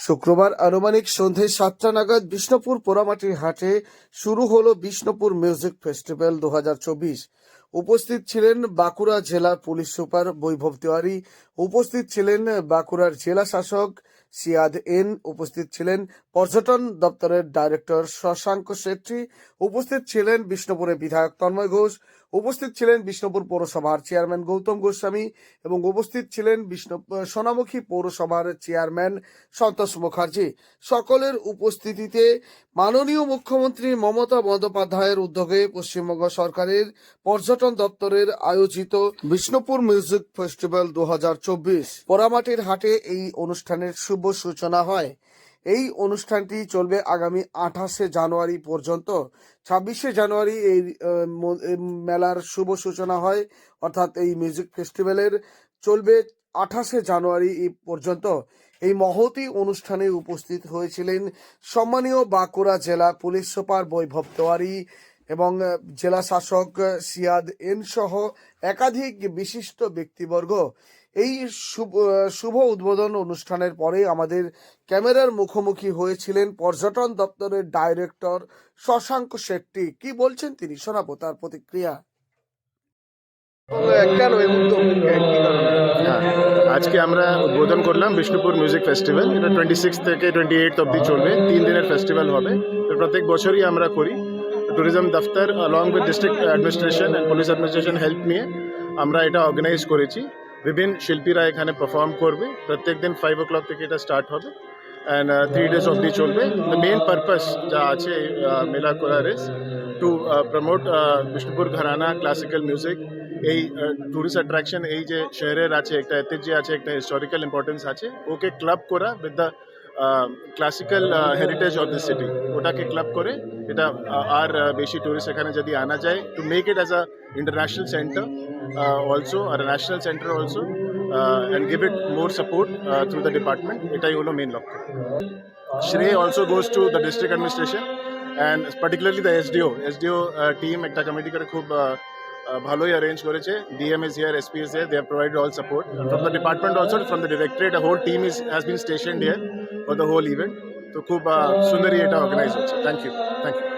শুক্রবার আনুমানিক সন্ধে সাতটা নাগাদ বিষ্ণুপুর পোড়ামাটির হাটে শুরু হলো বিষ্ণুপুর মিউজিক ফেস্টিভ্যাল দু হাজার চব্বিশ। উপস্থিত ছিলেন বাঁকুড়া জেলা পুলিশ সুপার বৈভব তিওয়ারি, উপস্থিত ছিলেন বাঁকুড়ার জেলা শাসক সিয়াদ এন, উপস্থিত ছিলেন পর্যটন দপ্তরের ডাইরেক্টর শশাঙ্ক শেট্টি উপস্থিত ছিলেন বিষ্ণুপুরের বিধায়ক তন্ময় ঘোষ, উপস্থিত ছিলেন বিষ্ণুপুর পৌরসভার চেয়ারম্যান গৌতম গোস্বামী এবং উপস্থিত ছিলেন বিষ্ণু সোনামুখী পৌরসভার চেয়ারম্যান সন্তোষ মুখার্জি। সকলের উপস্থিতিতে মাননীয় মুখ্যমন্ত্রী মমতা বন্দ্যোপাধ্যায়ের উদ্যোগে পশ্চিমবঙ্গ সরকারের পর্যটন দপ্তরের আয়োজিত বিষ্ণুপুর মিউজিক ফেস্টিভ্যাল দু হাজার চব্বিশ, পোড়ামাটির হাটে এই অনুষ্ঠানের শুভ সূচনা হয়। এই অনুষ্ঠানটি চলবে আগামী আঠাশে জানুয়ারি পর্যন্ত। ছাব্বিশে জানুয়ারি এই মেলার শুভ সূচনা হয়, অর্থাৎ এই মিউজিক ফেস্টিভ্যালের। চলবে আঠাশে জানুয়ারি পর্যন্ত। এই মহতি অনুষ্ঠানে উপস্থিত হয়েছিলেন সম্মানীয় বাঁকুড়া জেলা পুলিশ সুপার বৈভব তেওয়ারি এবং জেলা শাসক সিয়াদ এন সহ একাধিক বিশিষ্ট ব্যক্তিবর্গ। এই শুভ শুভ উদ্বোধন অনুষ্ঠানের পরে আমাদের ক্যামেরার মুখোমুখি হয়েছিলেন পর্যটন দপ্তরের ডাইরেক্টর শশাঙ্ক শেট্টি। কি বলছেন তিনি? শোনাবো তার প্রতিক্রিয়া। কেন এই উদ্যোগ কি কারণে? হ্যাঁ আজকে আমরা উদ্বোধন করলাম বিষ্ণুপুর মিউজিক ফেস্টিভ্যাল। এটা টোয়েন্টি সিক্স থেকে টোয়েন্টি এইট অব্দি চলবে। তিন দিনের ফেস্টিভ্যাল হবে। তো প্রত্যেক বছরই আমরা করি। ট্যুরিজম দফতর along with district administration and police administration help নিয়ে আমরা এটা অর্গানাইজ করেছি। বিভিন্ন শিল্পীরা এখানে পারফর্ম করবে। প্রত্যেক দিন ফাইভ ও ক্লক থেকে এটা স্টার্ট হবে। অ্যান্ড থ্রি ডেজ অবধি চলবে। দ্য মেন পারপাস যা আছে মেলা কোলার to promote Bishnupur gharana classical music এই টুরিস্ট অ্যাট্রাকশন এই যে শহরের আছে, একটা ঐতিহ্য আছে, একটা হিস্টোরিক্যাল ইম্পর্টেন্স আছে, ওকে ক্লাব করা with the classical heritage of the city ওটাকে ক্লাব করে এটা আর বেশি টুরিস্ট এখানে যদি আনা যায় to make it as a international centre also R national centre also and give it more support through the department এটাই হলো মেন লক্ষ্য. শ্রেয় also goes to the district administration and particularly the SDO SDO team একটা committee করে খুব ভালোই arrange করেছে। DM is here SP is they have provided all support from the department also from the directorate whole team is has been station here for the whole event তো খুব সুন্দরই এটা organise হচ্ছে। Thank you thank you